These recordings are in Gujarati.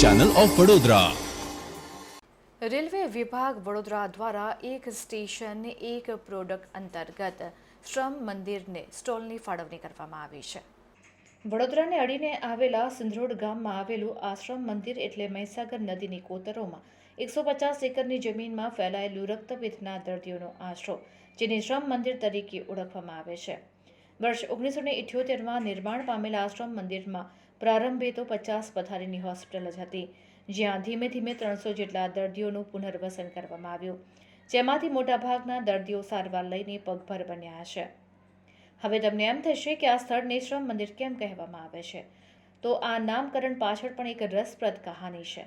ચેનલ ઓફ વડોદરા રેલવે વિભાગ વડોદરા દ્વારા એક સ્ટેશન એક પ્રોડક્ટ અંતર્ગત શ્રમ મંદિરને સ્ટોલની ફાળવણી કરવામાં આવી છે. વડોદરાને અડીને આવેલા સિંધરોડ ગામમાં આવેલું આશ્રમ મંદિર એટલે મહીસાગર નદીની કોતરોમાં એકસો પચાસ એકરની જમીનમાં ફેલાયેલું રક્તપિતના દર્દીઓનો આશરો, જેને શ્રમ મંદિર તરીકે ઓળખવામાં આવે છે. વર્ષ ઓગણીસો ને ઇઠ્યોતેરમાં નિર્માણ પામેલા આશ્રમ મંદિરમાં પ્રારંભે તો પચાસ પથારીની હોસ્પિટલ જ હતી, જ્યાં ધીમે ધીમે ત્રણસો જેટલા દર્દીઓનું પુનર્વસન કરવામાં આવ્યું, જેમાંથી મોટાભાગના દર્દીઓ સારવાર લઈને પગભર બન્યા છે હવે તમને એમ થશે કે આ સ્થળને શ્રમ મંદિર કેમ કહેવામાં આવે છે? તો આ નામકરણ પાછળ પણ એક રસપ્રદ કહાની છે.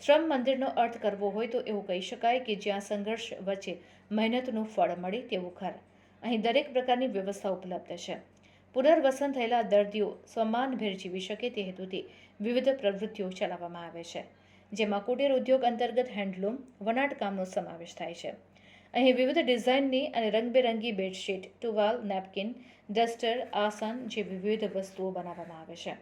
શ્રમ મંદિરનો અર્થ કરવો હોય તો એવું કહી શકાય કે જ્યાં સંઘર્ષ વચ્ચે મહેનતનું ફળ મળે તેવું ઘર. અહીં દરેક પ્રકારની વ્યવસ્થા ઉપલબ્ધ છે. પુનર્વસન થયેલા દર્દીઓ સમાનભેર જીવી શકે તે હેતુથી વિવિધ પ્રવૃત્તિઓ ચલાવવામાં આવે છે, જેમાં કુટીર ઉદ્યોગ અંતર્ગત હેન્ડલૂમ વનાટકામનો સમાવેશ થાય છે. અહીં વિવિધ ડિઝાઇનની અને રંગબેરંગી બેડશીટ, ટુવાલ, નેપકિન, ડસ્ટર, આસન જેવી વિવિધ વસ્તુઓ બનાવવામાં આવે છે.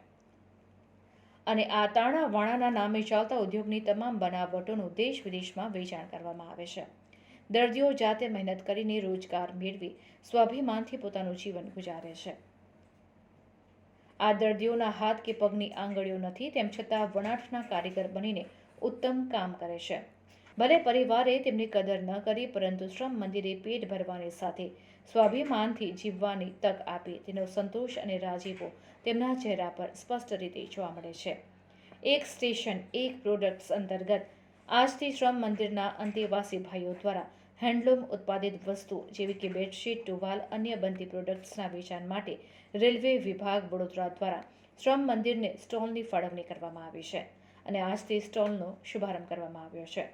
અને આ તાણા વાણાના નામે ચાલતા ઉદ્યોગની તમામ બનાવટોનું દેશ વિદેશમાં વેચાણ કરવામાં આવે છે. દર્દીઓ જાતે મહેનત કરીને રોજગાર મેળવી સ્વાભિમાનથી પોતાનું જીવન ગુજારે છે. આ દર્દીઓના હાથ કે પગની આંગળીઓ નથી, તેમ છતાં વણાટના કારીગર બનીને ઉત્તમ કામ કરે છે. ભલે પરિવારે તેમની કદર ન કરી, પરંતુ શ્રમ મંદિરે પેટ ભરવાની સાથે સ્વાભિમાનથી જીવવાની તક આપી તેનો સંતોષ અને રાજીપો તેમના ચહેરા પર સ્પષ્ટ રીતે જોવા મળે છે. એક સ્ટેશન, એક પ્રોડક્ટ્સ અંતર્ગત આજથી શ્રમ મંદિરના અંતેવાસી ભાઈઓ દ્વારા હેન્ડલૂમ ઉત્પાદિત વસ્તુ જેવી કે બેડશીટ, ટુવાલ, અન્ય બનતી પ્રોડક્ટ્સના વેચાણ માટે રેલવે વિભાગ વડોદરા દ્વારા શ્રમ મંદિરને સ્ટોલની ફાળવણી કરવામાં આવી છે અને આજથી સ્ટોલનો શુભારંભ કરવામાં આવ્યો છે.